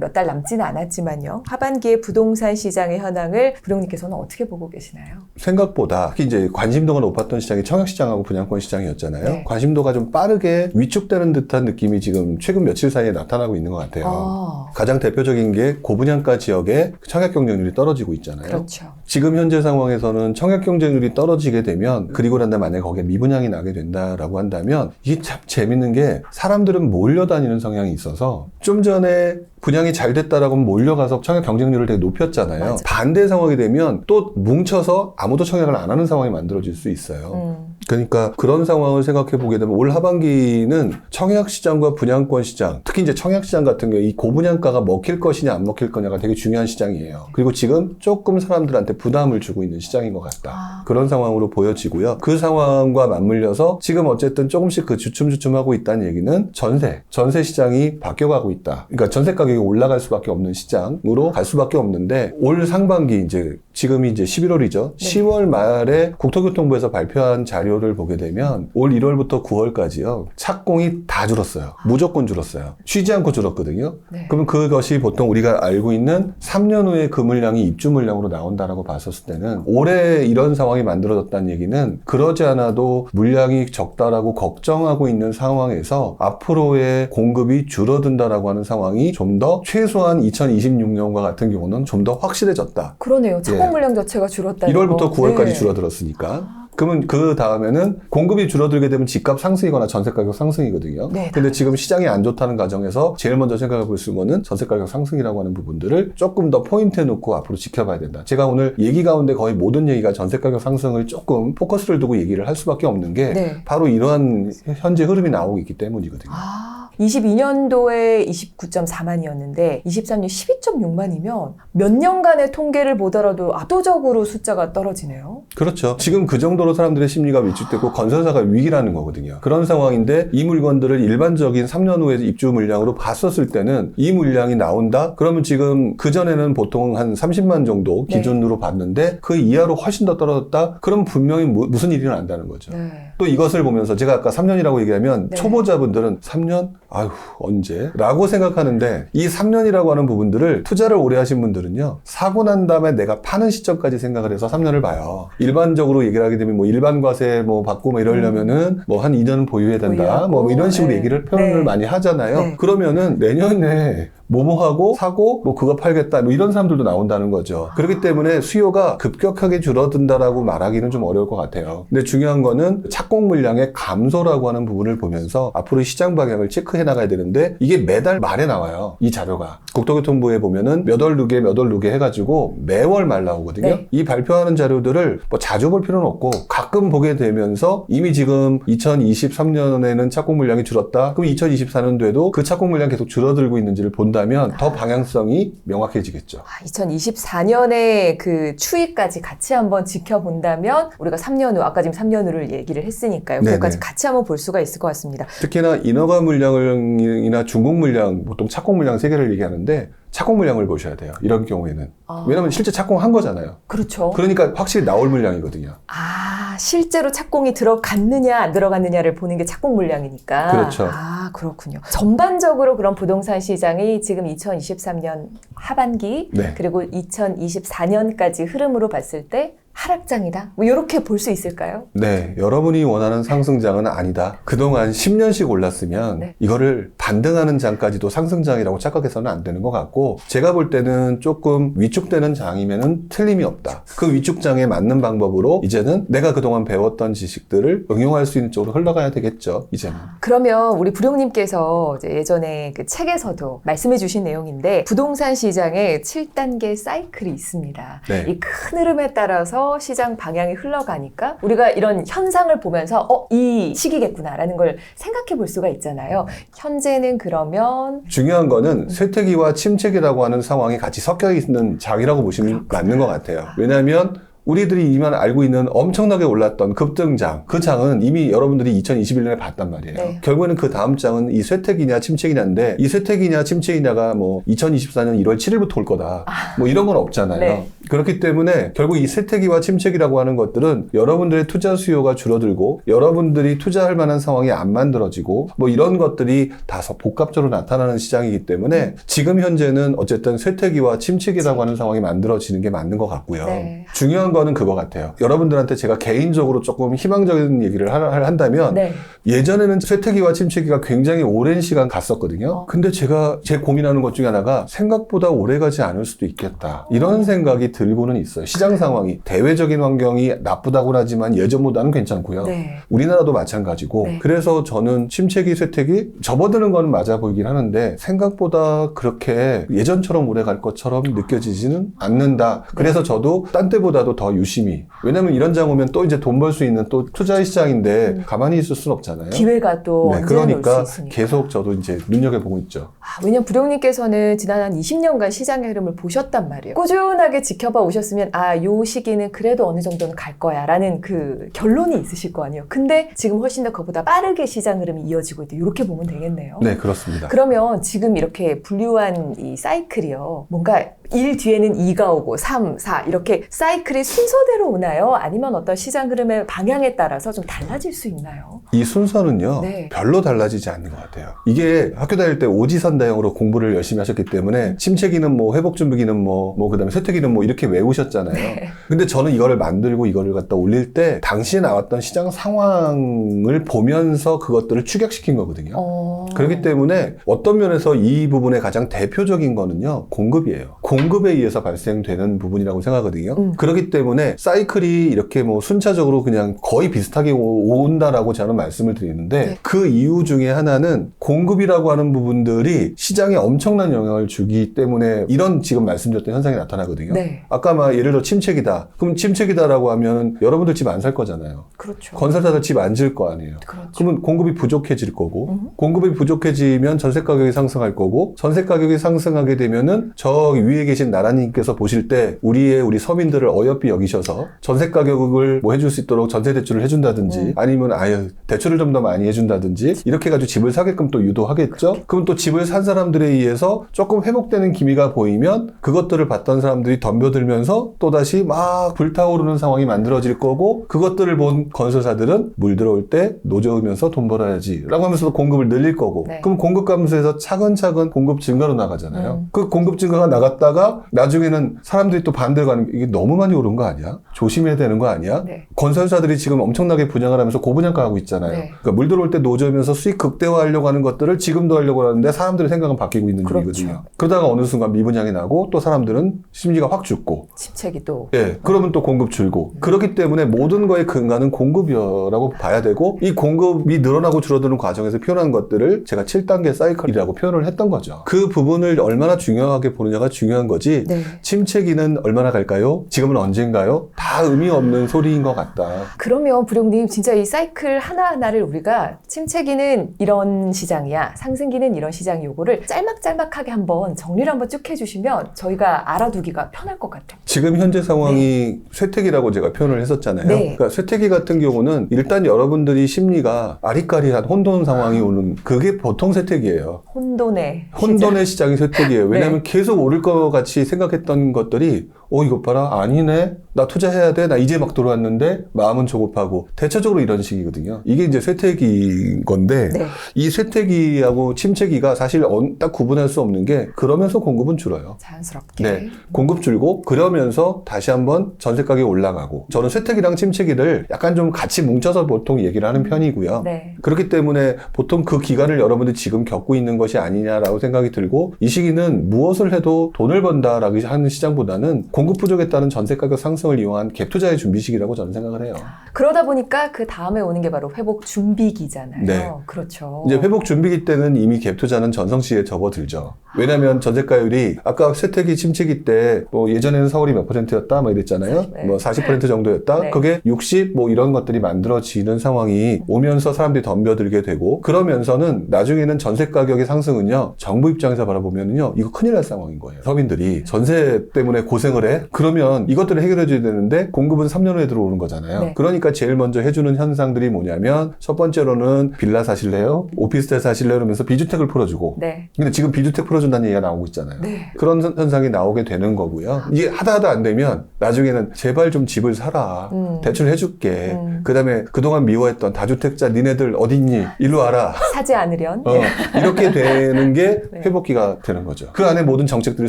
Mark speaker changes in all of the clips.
Speaker 1: 몇 달 남지는 않았지만요. 하반기에 부동산 시장의 현황을 부령님께서는 어떻게 보고 계시나요?
Speaker 2: 생각보다 특히 이제 관심도가 높았던 시장이 청약시장하고 분양권 시장이었잖아요.
Speaker 1: 네.
Speaker 2: 관심도가 좀 빠르게 위축되는 듯한 느낌이 지금 최근 며칠 사이에 나타나고 있는 것 같아요.
Speaker 1: 아,
Speaker 2: 가장 대표적인 게 고분양가 지역의 청약 경쟁률이 떨어지고 있잖아요.
Speaker 1: 그렇죠.
Speaker 2: 지금 현재 상황에서는 청약 경쟁률이 떨어지게 되면 그리고 난 다음에 만약에 거기에 미분양이 나게 된다라고 한다면 이게 참 재밌는 게 사람들은 몰려다니는 성향이 있어서 좀 전에 분양이 잘 됐다라고 몰려가서 청약 경쟁률을 되게 높였잖아요.
Speaker 1: 맞아요.
Speaker 2: 반대 상황이 되면 또 뭉쳐서 아무도 청약을 안 하는 상황이 만들어질 수 있어요.
Speaker 1: 음,
Speaker 2: 그러니까 그런 상황을 생각해 보게 되면 올 하반기는 청약 시장과 분양권 시장, 특히 이제 청약 시장 같은 경우 이 고분양가가 먹힐 것이냐 안 먹힐 거냐가 되게 중요한 시장이에요. 그리고 지금 조금 사람들한테 부담을 주고 있는 시장인 것 같다.
Speaker 1: 아.
Speaker 2: 그런 상황으로 보여지고요. 그 상황과 맞물려서 지금 어쨌든 조금씩 그 주춤주춤하고 있다는 얘기는 전세, 전세 시장이 바뀌어가고 있다. 그러니까 전세 가격이 올라갈 수밖에 없는 시장으로 갈 수밖에 없는데 올 상반기 이제 지금이 이제 11월이죠.
Speaker 1: 네.
Speaker 2: 10월 말에 국토교통부에서 발표한 자료 를 보게 되면 올 1월부터 9월까지요. 착공이 다 줄었어요. 무조건 줄었어요. 쉬지 않고 줄었거든요.
Speaker 1: 네.
Speaker 2: 그럼 그것이 보통 우리가 알고 있는 3년 후에 그 물량이 입주 물량으로 나온다라고 봤었을 때는 올해 이런 상황이 만들어졌다는 얘기는 그러지 않아도 물량이 적다라고 걱정하고 있는 상황에서 앞으로의 공급이 줄어든다라고 하는 상황이 좀 더 최소한 2026년과 같은 경우는 좀 더 확실해졌다.
Speaker 1: 그러네요. 착공
Speaker 2: 예.
Speaker 1: 물량 자체가 줄었다는
Speaker 2: 1월부터
Speaker 1: 거.
Speaker 2: 9월까지
Speaker 1: 네.
Speaker 2: 줄어들었으니까. 그러면 그 다음에는 공급이 줄어들게 되면 집값 상승이거나 전세 가격 상승이거든요.
Speaker 1: 네,
Speaker 2: 근데 지금 시장이 안 좋다는 가정에서 제일 먼저 생각해 볼 수 있는 거는 전세 가격 상승이라고 하는 부분들을 조금 더 포인트에 놓고 앞으로 지켜봐야 된다. 제가 오늘 얘기 가운데 거의 모든 얘기가 전세 가격 상승을 조금 포커스를 두고 얘기를 할 수밖에 없는 게
Speaker 1: 네.
Speaker 2: 바로 이러한 현재 흐름이 나오고 있기 때문이거든요.
Speaker 1: 아, 22년도에 29.4만이었는데 23년 12.6만이면 몇 년간의 통계를 보더라도 압도적으로 숫자가 떨어지네요.
Speaker 2: 그렇죠. 지금 그 정도로 사람들의 심리가 위축되고 건설사가 위기라는 거거든요. 그런 상황인데 이 물건들을 일반적인 3년 후에 입주 물량으로 봤었을 때는 이 물량이 나온다? 그러면 지금 그전에는 보통 한 30만 정도
Speaker 1: 네.
Speaker 2: 기준으로 봤는데 그 이하로 훨씬 더 떨어졌다? 그럼 분명히 무, 무슨 일이 난다는 거죠.
Speaker 1: 네.
Speaker 2: 또 이것을 보면서 제가 아까 3년이라고 얘기하면
Speaker 1: 네.
Speaker 2: 초보자분들은 3년? 아휴, 언제? 라고 생각하는데 이 3년이라고 하는 부분들을 투자를 오래 하신 분들은요, 사고 난 다음에 내가 파는 시점까지 생각을 해서 3년을 봐요. 일반적으로 얘기를 하게 되면 뭐 일반 과세 뭐 받고 뭐 이러려면은 뭐 한 2년 보유해야 된다.
Speaker 1: 보유하고,
Speaker 2: 뭐 이런 식으로
Speaker 1: 네.
Speaker 2: 얘기를 표현을
Speaker 1: 네.
Speaker 2: 많이 하잖아요.
Speaker 1: 네.
Speaker 2: 그러면은 내년에 뭐뭐하고 사고 뭐 그거 팔겠다 뭐 이런 사람들도 나온다는 거죠. 그렇기 때문에 수요가 급격하게 줄어든다라고 말하기는 좀 어려울 것 같아요. 근데 중요한 거는 착공 물량의 감소라고 하는 부분을 보면서 앞으로 시장 방향을 체크해 나가야 되는데 이게 매달 말에 나와요. 이 자료가 국토교통부에 보면은 몇 월 누계 몇 월 누계 해가지고 매월 말 나오거든요.
Speaker 1: 네.
Speaker 2: 이 발표하는 자료들을 뭐 자주 볼 필요는 없고 가끔 보게 되면서 이미 지금 2023년에는 착공 물량이 줄었다. 그럼 2024년도에도 그 착공 물량 계속 줄어들고 있는지를 본다 면 더 방향성이 명확해지겠죠.
Speaker 1: 아, 2024년에 그 추이까지 같이 한번 지켜본다면 우리가 3년 후, 아까 지금 3년 후를 얘기를 했으니까요.
Speaker 2: 네네.
Speaker 1: 그것까지 같이 한번 볼 수가 있을 것 같습니다.
Speaker 2: 특히나 인허가 물량이나 중국 물량, 보통 착공 물량 세 개를 얘기하는데 착공 물량을 보셔야 돼요. 이런 경우에는.
Speaker 1: 아,
Speaker 2: 왜냐면 실제 착공한 거잖아요.
Speaker 1: 그렇죠.
Speaker 2: 그러니까 확실히 나올 물량이거든요.
Speaker 1: 아, 실제로 착공이 들어갔느냐 안 들어갔느냐를 보는 게 착공 물량이니까.
Speaker 2: 그렇죠.
Speaker 1: 아, 그렇군요. 전반적으로 그런 부동산 시장이 지금 2023년 하반기
Speaker 2: 네.
Speaker 1: 그리고 2024년까지 흐름으로 봤을 때 하락장이다. 뭐 이렇게 볼 수 있을까요?
Speaker 2: 네, 여러분이 원하는 상승장은 아니다. 그동안 10년씩 올랐으면
Speaker 1: 네.
Speaker 2: 이거를 반등하는 장까지도 상승장이라고 착각해서는 안 되는 것 같고 제가 볼 때는 조금 위축되는 장이면은 틀림이 없다. 그 위축장에 맞는 방법으로 이제는 내가 그동안 배웠던 지식들을 응용할 수 있는 쪽으로 흘러가야 되겠죠. 이제는.
Speaker 1: 그러면 우리 부룡님께서 예전에 그 책에서도 말씀해 주신 내용인데 부동산 시장에 7단계 사이클이 있습니다.
Speaker 2: 네.
Speaker 1: 이큰 흐름에 따라서 시장 방향이 흘러가니까 우리가 이런 현상을 보면서 어, 이 시기겠구나라는 걸 생각해 볼 수가 있잖아요. 현재는 그러면
Speaker 2: 중요한 거는 쇠퇴기와 침체기라고 하는 상황이 같이 섞여 있는 장이라고 보시면 맞는 것 같아요. 왜냐하면 우리들이 이만 알고 있는 엄청나게 올랐던 급등장, 그 장은 이미 여러분들이 2021년에 봤단 말이에요.
Speaker 1: 네.
Speaker 2: 결국에는 그 다음 장은 이 쇠퇴기냐 침체기냐인데 이 쇠퇴기냐 침체기냐가 뭐 2024년 1월 7일부터 올 거다. 뭐 이런 건 없잖아요.
Speaker 1: 네.
Speaker 2: 그렇기 때문에 결국 이 세태기와 침체기라고 하는 것들은 여러분들의 투자 수요가 줄어들고 여러분들이 투자할 만한 상황이 안 만들어지고 뭐 이런 것들이 다소 복합적으로 나타나는 시장이기 때문에 지금 현재는 어쨌든 쇠퇴기와 침체기라고 하는 상황이 만들어지는 게 맞는 것 같고요.
Speaker 1: 네.
Speaker 2: 중요한 거는 그거 같아요. 여러분들한테 제가 개인적으로 조금 희망적인 얘기를 하- 한다면
Speaker 1: 네.
Speaker 2: 예전에는 쇠퇴기와 침체기가 굉장히 오랜 시간 갔었거든요.
Speaker 1: 어.
Speaker 2: 근데 제가 제 고민하는 것 중에 하나가 생각보다 오래 가지 않을 수도 있겠다. 이런 생각이 들고는 있어요. 시장 상황이 대외적인 환경이 나쁘다고 하지만 예전보다는 괜찮고요.
Speaker 1: 네.
Speaker 2: 우리나라도 마찬가지고
Speaker 1: 네.
Speaker 2: 그래서 저는 침체기 쇠퇴기 접어드는 건 맞아 보이긴 하는데 생각보다 그렇게 예전처럼 오래 갈 것처럼 느껴지지는 않는다
Speaker 1: 네.
Speaker 2: 그래서 저도 딴 때보다도 더 유심히 왜냐면 이런 장 오면 또 이제 돈 벌 수 있는 또 투자의 시장인데 가만히 있을 수는 없잖아요
Speaker 1: 음. 기회가 또
Speaker 2: 네,
Speaker 1: 그러니까.
Speaker 2: 계속 저도 이제 눈여겨보고 있죠
Speaker 1: 아, 왜냐면 부령님께서는 지난 한 20년간 시장의 흐름을 보셨단 말이에요. 꾸준하게 지켜 봐 오셨으면 아, 요 시기는 그래도 어느 정도는 갈 거야 라는 그 결론이 있으실 거 아니에요. 근데 지금 훨씬 더 그보다 빠르게 시장 흐름이 이어지고 있다. 이렇게 보면 되겠네요.
Speaker 2: 네 그렇습니다
Speaker 1: 그러면 지금 이렇게 분류한 이 사이클이요. 뭔가 1 뒤에는 2가 오고 3, 4 이렇게 사이클이 순서대로 오나요? 아니면 어떤 시장 흐름의 방향에 따라서 좀 달라질 수 있나요?
Speaker 2: 이 순서는요
Speaker 1: 네.
Speaker 2: 별로 달라지지 않는 것 같아요 이게 학교 다닐 때 오지선 다형으로 공부를 열심히 하셨기 때문에 침체기는 뭐 회복 준비기는 뭐, 뭐 그다음에 쇠퇴기는 뭐 이렇게 외우셨잖아요
Speaker 1: 네.
Speaker 2: 근데 저는 이거를 만들고 이거를 갖다 올릴 때 당시에 나왔던 시장 상황을 보면서 그것들을 축약시킨 거거든요
Speaker 1: 어...
Speaker 2: 그렇기 때문에 어떤 면에서 이 부분의 가장 대표적인 거는요 공급이에요 공 급에 의해서 발생되는 부분이라고 생각하거든요
Speaker 1: 음.
Speaker 2: 그렇기 때문에 사이클이 이렇게 뭐 순차적으로 그냥 거의 비슷하게 오- 온다라고 저는 말씀을 드리는데
Speaker 1: 네.
Speaker 2: 그 이유 중에 하나는 공급이라고 하는 부분들이 시장에 엄청난 영향을 주기 때문에 이런 지금 말씀드렸던 현상이 나타나거든요
Speaker 1: 네,
Speaker 2: 아까 막 예를 들어 침체기다 그럼 침체기다라고 하면 여러분들 집 안 살 거잖아요
Speaker 1: 그렇죠.
Speaker 2: 건설사들 집 안 지을 거 아니에요
Speaker 1: 그렇죠.
Speaker 2: 그러면 공급이 부족해질 거고
Speaker 1: 음.
Speaker 2: 공급이 부족해지면 전세 가격이 상승할 거고 전세 가격이 상승하게 되면은 저 위에 계신 나라님께서 보실 때 우리의 우리 서민들을 어여삐 여기셔서 전세 가격을 뭐 해줄 수 있도록 전세 대출을 해준다든지
Speaker 1: 음.
Speaker 2: 아니면 아예 대출을 좀 더 많이 해준다든지 이렇게 해가지고 집을 사게끔 또 유도하겠죠. 그럼 또 집을 산 사람들에 의해서 조금 회복되는 기미가 보이면 그것들을 봤던 사람들이 덤벼들면서 또 다시 막 불타오르는 상황이 만들어질 거고 그것들을 본 건설사들은 물 들어올 때 노져오면서 돈 벌어야지라고 하면서 공급을 늘릴 거고
Speaker 1: 네.
Speaker 2: 그럼 공급 감소해서 차근차근 공급 증가로 나가잖아요.
Speaker 1: 음.
Speaker 2: 그 공급 증가가 나갔다가 나중에는 사람들이 또 반대로 가는 게 이게 너무 많이 오른 거 아니야? 조심해야 되는 거 아니야?
Speaker 1: 네.
Speaker 2: 건설사들이 지금 엄청나게 분양을 하면서 고분양가 하고 있잖아요.
Speaker 1: 네.
Speaker 2: 그러니까 물 들어올 때 노져면서 수익 극대화하려고 하는 것들을 지금도 하려고 하는데 사람들의 생각은 바뀌고 있는
Speaker 1: 그렇죠.
Speaker 2: 중이거든요. 그러다가 어느 순간 미분양이 나고 또 사람들은 심리가 확 죽고
Speaker 1: 침체기 또
Speaker 2: 예, 그러면 또 공급 줄고. 그렇기 때문에 모든 거의 근간은 공급이라고 봐야 되고, 이 공급이 늘어나고 줄어드는 과정에서 표현한 것들을 제가 7단계 사이클이라고 표현을 했던 거죠. 그 부분을 얼마나 중요하게 보느냐가 중요한 거지,
Speaker 1: 네.
Speaker 2: 침체기는 얼마나 갈까요? 지금은 언젠가요? 다 의미 없는 소리인 것 같다.
Speaker 1: 그러면 부령님 진짜 이 사이클 하나하나를 우리가 침체기는 이런 시장이야 상승기는 이런 시장 요거를 짤막짤막하게 한번 정리를 한번 쭉 해주시면 저희가 알아두기가 편할 것 같아요.
Speaker 2: 지금 현재 상황이 쇠퇴기라고 제가 표현을 했었잖아요.
Speaker 1: 네.
Speaker 2: 그러니까 쇠퇴기 같은 경우는 일단 여러분들이 심리가 아리까리한 혼돈 상황이 오는 그게 보통 쇠퇴기예요.
Speaker 1: 혼돈의
Speaker 2: 혼돈의 시장이 쇠퇴기예요.
Speaker 1: 네.
Speaker 2: 왜냐하면 계속 오를 것 같이 생각했던 것들이 어 이것 봐라 아니네 나 투자해야 돼 나 이제 막 들어왔는데 마음은 조급하고 대체적으로 이런 식이거든요. 이게 이제 쇠퇴기인 건데
Speaker 1: 네.
Speaker 2: 이 쇠퇴기하고 침체기가 사실 언- 딱 구분할 수 없는 게 그러면서 공급은 줄어요.
Speaker 1: 자연스럽게
Speaker 2: 네. 공급 줄고 그러면서 다시 한번 전세 가격이 올라가고 저는 쇠퇴기랑 침체기를 약간 좀 같이 뭉쳐서 보통 얘기를 하는 편이고요.
Speaker 1: 네.
Speaker 2: 그렇기 때문에 보통 그 기간을 여러분들이 지금 겪고 있는 것이 아니냐라고 생각이 들고 이 시기는 무엇을 해도 돈을 번다라고 하는 시장보다는 공급 부족에 따른 전세 가격 상승을 이용한 갭 투자의 준비 시기라고 저는 생각을 해요.
Speaker 1: 그러다 보니까 그 다음에 오는 게 바로 회복 준비기잖아요.
Speaker 2: 네.
Speaker 1: 그렇죠.
Speaker 2: 이제 회복 준비기 때는 이미 갭 투자는 전성시에 접어들죠. 왜냐하면 전세가율이 아까 쇠퇴기 침체기 때 뭐 예전에는 서울이 몇 퍼센트였다 뭐 이랬잖아요.
Speaker 1: 네.
Speaker 2: 뭐40% 정도였다.
Speaker 1: 네.
Speaker 2: 그게 60 뭐 이런 것들이 만들어지는 상황이 오면서 사람들이 덤벼들게 되고 그러면서는 나중에는 전세 가격의 상승은요. 정부 입장에서 바라보면요. 이거 큰일 날 상황인 거예요. 서민들이 전세 때문에 고생을 왜? 그러면 이것들을 해결해 줘야 되는데 공급은 3년 후에 들어오는 거잖아요.
Speaker 1: 네.
Speaker 2: 그러니까 제일 먼저 해주는 현상들이 뭐냐면 첫 번째로는 빌라 사실래요? 오피스텔 사실래요? 이러면서 비주택을 풀어주고
Speaker 1: 네.
Speaker 2: 근데 지금 비주택 풀어준다는 얘기가 나오고 있잖아요.
Speaker 1: 네.
Speaker 2: 그런 현- 현상이 나오게 되는 거고요. 이게 하다 하다 안 되면 나중에는 제발 좀 집을 사라.
Speaker 1: 음.
Speaker 2: 대출 해줄게.
Speaker 1: 음.
Speaker 2: 그 다음에 그동안 미워했던 다주택자 니네들 어딨니? 일로 와라.
Speaker 1: 사지 않으련.
Speaker 2: 어, 이렇게 되는 게
Speaker 1: 네.
Speaker 2: 회복기가 되는 거죠. 그 안에 모든 정책들이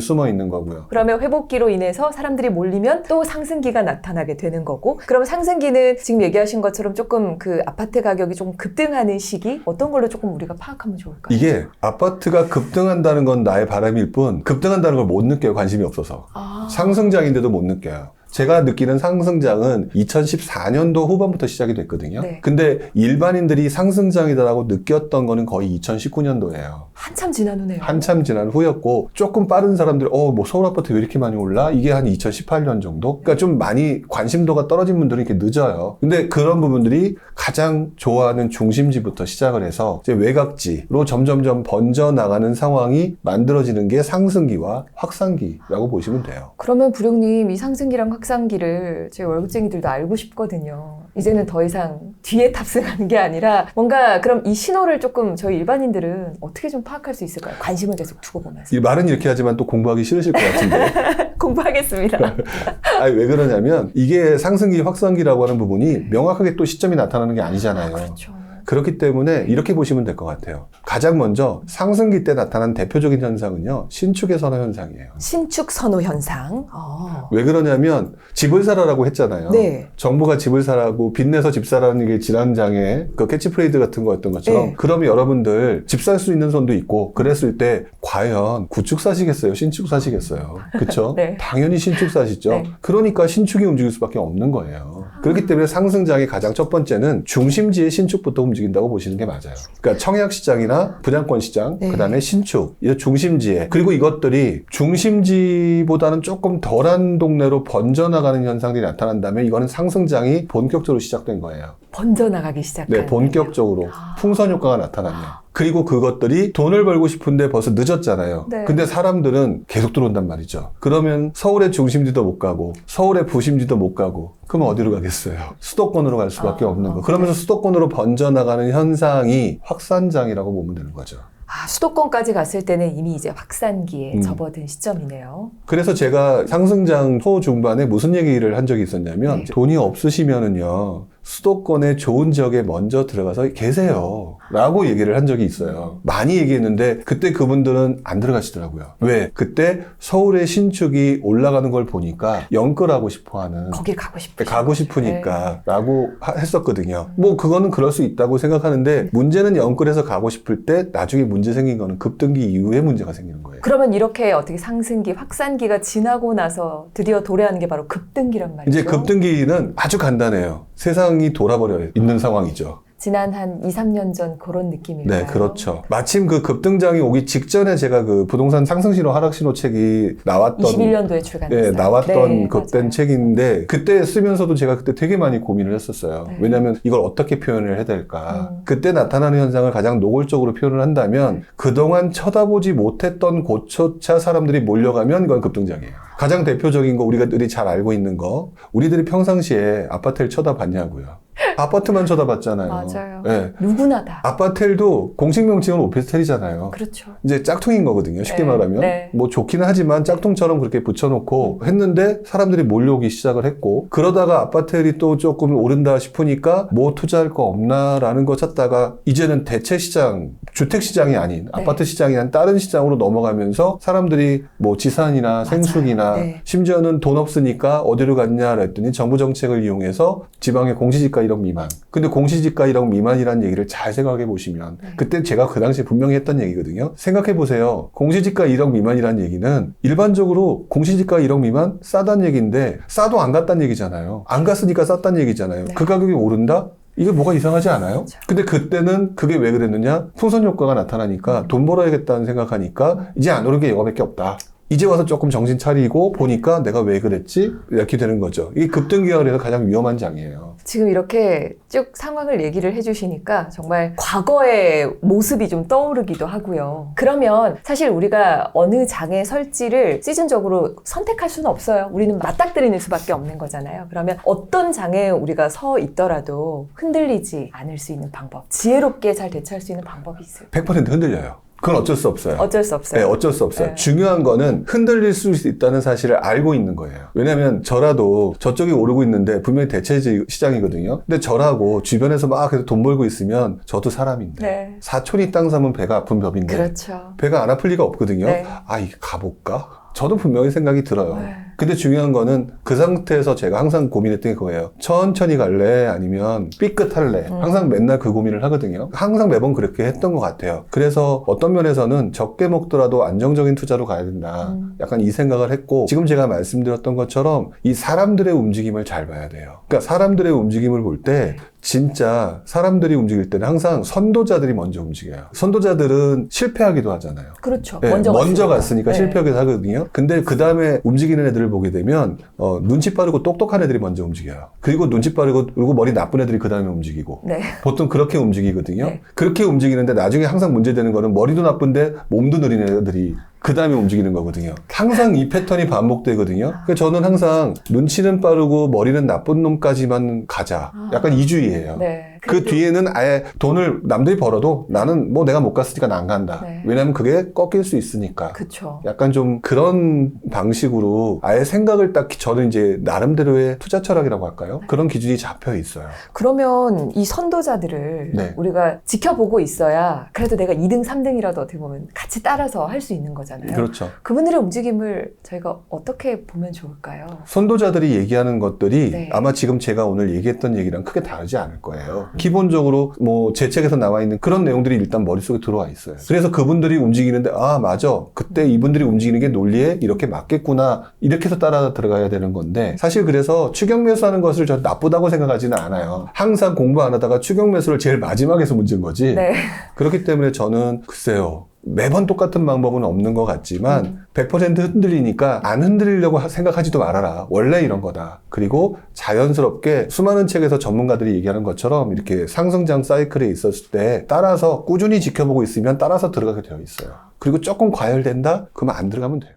Speaker 2: 숨어 있는 거고요.
Speaker 1: 그러면 회복기로 인해서 사람들이 몰리면 또 상승기가 나타나게 되는 거고 그럼 상승기는 지금 얘기하신 것처럼 조금 그 아파트 가격이 좀 급등하는 시기 어떤 걸로 조금 우리가 파악하면 좋을까요?
Speaker 2: 이게 아파트가 급등한다는 건 나의 바람일 뿐 급등한다는 걸 못 느껴요. 관심이 없어서.
Speaker 1: 아,
Speaker 2: 상승장인데도 못 느껴요. 제가 느끼는 상승장은 2014년도 후반부터 시작이 됐거든요.
Speaker 1: 네.
Speaker 2: 근데 일반인들이 상승장이다라고 느꼈던 거는 거의 2019년도예요.
Speaker 1: 한참 지난 후네요.
Speaker 2: 한참 지난 후였고 조금 빠른 사람들 어 뭐 서울 아파트 왜 이렇게 많이 올라? 이게 한 2018년 정도? 그러니까 좀 많이 관심도가 떨어진 분들은 이렇게 늦어요. 근데 그런 부분들이 가장 좋아하는 중심지부터 시작을 해서 이제 외곽지로 점점점 번져 나가는 상황이 만들어지는 게 상승기와 확산기라고 보시면 돼요.
Speaker 1: 그러면 부령님 이 상승기랑 확산기를 저희 월급쟁이들도 알고 싶거든요. 이제는 더 이상 뒤에 탑승하는 게 아니라 뭔가 그럼 이 신호를 조금 저희 일반인들은 어떻게 좀 파악할 수 있을까요? 관심을 계속 두고 보면서
Speaker 2: 이 말은 이렇게 하지만 또 공부하기 싫으실 것 같은데.
Speaker 1: 공부하겠습니다.
Speaker 2: 아니, 왜 그러냐면 이게 상승기, 확산기라고 하는 부분이 명확하게 또 시점이 나타나는 게 아니잖아요.
Speaker 1: 그렇죠.
Speaker 2: 그렇기 때문에 이렇게 보시면 될 것 같아요. 가장 먼저 상승기 때 나타난 대표적인 현상은요, 신축의 선호 현상이에요.
Speaker 1: 신축 선호 현상. 어.
Speaker 2: 왜 그러냐면 집을 사라라고 했잖아요.
Speaker 1: 네.
Speaker 2: 정부가 집을 사라고 빚내서 집 사라는 게 지난장에 그 캐치프레이즈 같은 거였던 것처럼
Speaker 1: 네.
Speaker 2: 그러면 여러분들 집 살 수 있는 손도 있고 그랬을 때 과연 구축 사시겠어요? 신축 사시겠어요? 그쵸?
Speaker 1: 네.
Speaker 2: 당연히 신축 사시죠.
Speaker 1: 네.
Speaker 2: 그러니까 신축이 움직일 수밖에 없는 거예요. 그렇기 때문에 상승장의 가장 첫 번째는 중심지의 신축부터 움직인다고 보시는 게 맞아요. 그러니까 청약 시장이나 분양권 시장,
Speaker 1: 네.
Speaker 2: 그다음에 신축, 이 중심지에 그리고 이것들이 중심지보다는 조금 덜한 동네로 번져나가는 현상들이 나타난다면 이거는 상승장이 본격적으로 시작된 거예요.
Speaker 1: 번져나가기 시작하는.
Speaker 2: 네, 본격적으로
Speaker 1: 아.
Speaker 2: 풍선 효과가 나타나면. 그리고 그것들이 돈을 벌고 싶은데 벌써 늦었잖아요.
Speaker 1: 네.
Speaker 2: 근데 사람들은 계속 들어온단 말이죠. 그러면 서울의 중심지도 못 가고 서울의 부심지도 못 가고 그럼 어디로 가겠어요? 수도권으로 갈 수밖에
Speaker 1: 아,
Speaker 2: 없는 거.
Speaker 1: 아,
Speaker 2: 그러면서 수도권으로 번져나가는 현상이 확산장이라고 보면 되는 거죠.
Speaker 1: 아, 수도권까지 갔을 때는 이미 이제 확산기에
Speaker 2: 음.
Speaker 1: 접어든 시점이네요.
Speaker 2: 그래서 제가 상승장 초 중반에 무슨 얘기를 한 적이 있었냐면
Speaker 1: 네.
Speaker 2: 돈이 없으시면은요 수도권의 좋은 지역에 먼저 들어가서 계세요 라고 얘기를 한 적이 있어요 많이 얘기했는데 그때 그분들은 안 들어가시더라고요 왜? 그때 서울의 신축이 올라가는 걸 보니까 영끌하고 싶어 하는
Speaker 1: 거길 가고 싶으
Speaker 2: 가고 싶으니까 라고 하- 했었거든요. 뭐 그거는 그럴 수 있다고 생각하는데 문제는 영끌해서 가고 싶을 때 나중에 문제 생긴 거는 급등기 이후에 문제가 생기는 거예요.
Speaker 1: 그러면 이렇게 어떻게 상승기, 확산기가 지나고 나서 드디어 도래하는 게 바로 급등기란 말이죠.
Speaker 2: 이제 급등기는 아주 간단해요. 세상 이 돌아버려 있는 상황이죠.
Speaker 1: 지난 한 2, 3년 전 그런 느낌일까요?
Speaker 2: 네, 그렇죠. 마침 그 급등장이 오기 직전에 제가 그 부동산 상승신호, 하락신호 책이 나왔던
Speaker 1: 21년도에 출간됐어요.
Speaker 2: 네, 나왔던
Speaker 1: 네,
Speaker 2: 그땐. 책인데 그때 쓰면서도 제가 그때 되게 많이 고민을 했었어요.
Speaker 1: 네.
Speaker 2: 왜냐하면 이걸 어떻게 표현을 해야 될까.
Speaker 1: 음.
Speaker 2: 그때 나타나는 현상을 가장 노골적으로 표현을 한다면 그동안 쳐다보지 못했던 곳조차 사람들이 몰려가면 이건 급등장이에요. 가장 대표적인 거 우리가 들이 잘 알고 있는 거 우리들이 평상시에 아파트를 쳐다봤냐고요. 아파트만 쳐다봤잖아요.
Speaker 1: 맞아요.
Speaker 2: 네.
Speaker 1: 누구나 다.
Speaker 2: 아파텔도 공식 명칭은 오피스텔이잖아요.
Speaker 1: 그렇죠.
Speaker 2: 이제 짝퉁인 거거든요. 쉽게
Speaker 1: 네,
Speaker 2: 말하면.
Speaker 1: 네.
Speaker 2: 뭐 좋기는 하지만 짝퉁처럼 그렇게 붙여놓고 했는데 사람들이 몰려오기 시작을 했고 그러다가 아파트들이 또 조금 오른다 싶으니까 뭐 투자할 거 없나라는 거 찾다가 이제는 대체 시장, 주택 시장이 아닌
Speaker 1: 네.
Speaker 2: 아파트 시장이 아닌 다른 시장으로 넘어가면서 사람들이 뭐 지산이나 생수기나
Speaker 1: 네.
Speaker 2: 심지어는 돈 없으니까 어디로 갔냐 그랬더니 정부 정책을 이용해서 지방의 공시지가 1억 미만. 근데 공시지가 1억 미만이라는 얘기를 잘 생각해 보시면
Speaker 1: 네.
Speaker 2: 그때 제가 그 당시에 분명히 했던 얘기거든요. 생각해 보세요. 공시지가 1억 미만이라는 얘기는 일반적으로 공시지가 1억 미만 싸다는 얘기인데 싸도 안 갔다는 얘기잖아요. 안 갔으니까 쌌다는 얘기잖아요.
Speaker 1: 네.
Speaker 2: 그 가격이 오른다? 이게 뭐가 이상하지 않아요?
Speaker 1: 그렇죠.
Speaker 2: 근데 그때는 그게 왜 그랬느냐? 풍선 효과가 나타나니까 돈 벌어야겠다는 생각하니까 이제 안 오른 게 이거밖에 없다. 이제 와서 조금 정신 차리고 보니까 내가 왜 그랬지? 이렇게 되는 거죠. 이게 급등기가 그래서 가장 위험한 장이에요.
Speaker 1: 지금 이렇게 쭉 상황을 얘기를 해주시니까 정말 과거의 모습이 좀 떠오르기도 하고요. 그러면 사실 우리가 어느 장에 설지를 시즌적으로 선택할 수는 없어요. 우리는 맞닥뜨리는 수밖에 없는 거잖아요. 그러면 어떤 장에 우리가 서 있더라도 흔들리지 않을 수 있는 방법, 지혜롭게 잘 대처할 수 있는 방법이 있어요.
Speaker 2: 100% 흔들려요. 그건 어쩔 수 없어요.
Speaker 1: 어쩔 수
Speaker 2: 네,
Speaker 1: 없어요.
Speaker 2: 어쩔 수 없어요.
Speaker 1: 네.
Speaker 2: 중요한 거는 흔들릴 수 있다는 사실을 알고 있는 거예요. 왜냐면 저라도 저쪽이 오르고 있는데 분명히 대체 시장이거든요. 근데 저라고 주변에서 막 계속 돈 벌고 있으면 저도 사람인데
Speaker 1: 네.
Speaker 2: 사촌이 땅 사면 배가 아픈 법인데
Speaker 1: 그렇죠.
Speaker 2: 배가 안 아플 리가 없거든요.
Speaker 1: 네.
Speaker 2: 아, 이게 가볼까? 저도 분명히 생각이 들어요.
Speaker 1: 네.
Speaker 2: 근데 중요한 거는 그 상태에서 제가 항상 고민했던 게 그거예요. 천천히 갈래? 아니면 삐끗할래?
Speaker 1: 음.
Speaker 2: 항상 맨날 그 고민을 하거든요. 항상 매번 그렇게 했던 것 같아요. 그래서 어떤 면에서는 적게 먹더라도 안정적인 투자로 가야 된다.
Speaker 1: 음.
Speaker 2: 약간 이 생각을 했고 지금 제가 말씀드렸던 것처럼 이 사람들의 움직임을 잘 봐야 돼요. 그러니까 사람들의 움직임을 볼 때 진짜 사람들이 움직일 때는 항상 선도자들이 먼저 움직여요. 선도자들은 실패하기도 하잖아요.
Speaker 1: 그렇죠.
Speaker 2: 네,
Speaker 1: 먼저,
Speaker 2: 먼저, 갔으니까.
Speaker 1: 네.
Speaker 2: 실패하기도 하거든요. 근데 그 다음에 움직이는 애들을 보게 되면 어, 눈치 빠르고 똑똑한 애들이 먼저 움직여요. 그리고 눈치 빠르고 그리고 머리 나쁜 애들이 그 다음에 움직이고
Speaker 1: 네.
Speaker 2: 보통 그렇게 움직이거든요.
Speaker 1: 네.
Speaker 2: 그렇게 움직이는데 나중에 항상 문제되는 거는 머리도 나쁜데 몸도 느린 애들이 그 다음에 움직이는 거거든요. 항상 이 패턴이 반복되거든요. 그래서 저는 항상 눈치는 빠르고 머리는 나쁜 놈까지만 가자. 약간 이주의예요.
Speaker 1: 네.
Speaker 2: 그 뒤에는 아예 돈을 남들이 벌어도 나는 뭐 내가 못 갔으니까 난 간다.
Speaker 1: 네.
Speaker 2: 왜냐면 그게 꺾일 수 있으니까.
Speaker 1: 그쵸.
Speaker 2: 약간 좀 그런 방식으로 아예 생각을 딱 저는 이제 나름대로의 투자 철학이라고 할까요? 그런 기준이 잡혀 있어요.
Speaker 1: 그러면 이 선도자들을
Speaker 2: 네.
Speaker 1: 우리가 지켜보고 있어야 그래도 내가 2등, 3등이라도 어떻게 보면 같이 따라서 할 수 있는 거 잖아요.
Speaker 2: 그렇죠.
Speaker 1: 그분들의 움직임을 저희가 어떻게 보면 좋을까요?
Speaker 2: 선도자들이 얘기하는 것들이
Speaker 1: 네.
Speaker 2: 아마 지금 제가 오늘 얘기했던 얘기랑 크게 다르지 않을 거예요. 기본적으로 뭐 제 책에서 나와 있는 그런 내용들이 일단 머릿속에 들어와 있어요. 그래서 그분들이 움직이는데 아 맞아 그때 이분들이 움직이는 게 논리에 이렇게 맞겠구나 이렇게 해서 따라 들어가야 되는 건데 사실 그래서 추격 매수하는 것을 저 나쁘다고 생각하지는 않아요. 항상 공부 안 하다가 추격 매수를 제일 마지막에서 문제인 거지.
Speaker 1: 네.
Speaker 2: 그렇기 때문에 저는 글쎄요. 매번 똑같은 방법은 없는 것 같지만
Speaker 1: 음.
Speaker 2: 100% 흔들리니까 안 흔들리려고 하- 생각하지도 말아라. 원래 이런 거다. 그리고 자연스럽게 수많은 책에서 전문가들이 얘기하는 것처럼 이렇게 상승장 사이클에 있었을 때 따라서 꾸준히 지켜보고 있으면 따라서 들어가게 되어 있어요. 그리고 조금 과열된다? 그러면 안 들어가면 돼요.